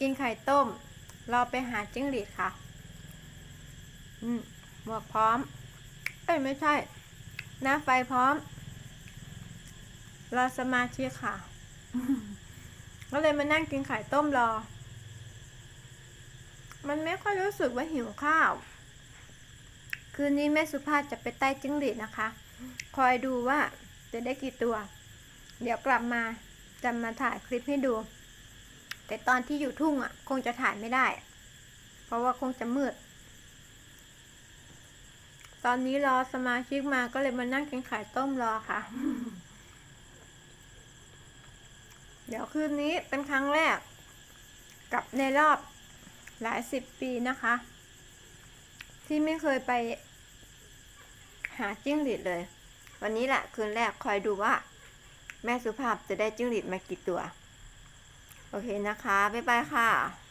กินไข่ต้มรอไปหาจิ้งหรีดค่ะ อืมหมวกพร้อม เอ้ยไม่ใช่ หน้าไฟพร้อม รอสมาชิกค่ะ ก็เลยมานั่งกินไข่ต้มรอ มันไม่ค่อยรู้สึกว่าหิวข้าว คืนนี้แม่สุภาพจะไปใต้จิ้งหรีดนะคะ คอยดูว่าจะได้กี่ตัว เดี๋ยวกลับมาจะมาถ่ายคลิปให้ดู แต่ตอนที่อยู่ทุ่งอะ คงจะถ่ายไม่ได้ เพราะว่าคงจะมืด ตอนนี้รอสมาชิกมาก็เลยมานั่งกินไข่ต้มรอค่ะ เดี๋ยวคืนนี้เป็นครั้งแรก กับในรอบหลายสิบปีนะคะ ที่ไม่เคยไป หาจิ้งหรีดเลย วันนี้แหละคืนแรกคอยดูว่า แม่สุภาพจะได้จิ้งหรีดมากี่ตัว โอเคนะคะ บ๊ายบายค่ะ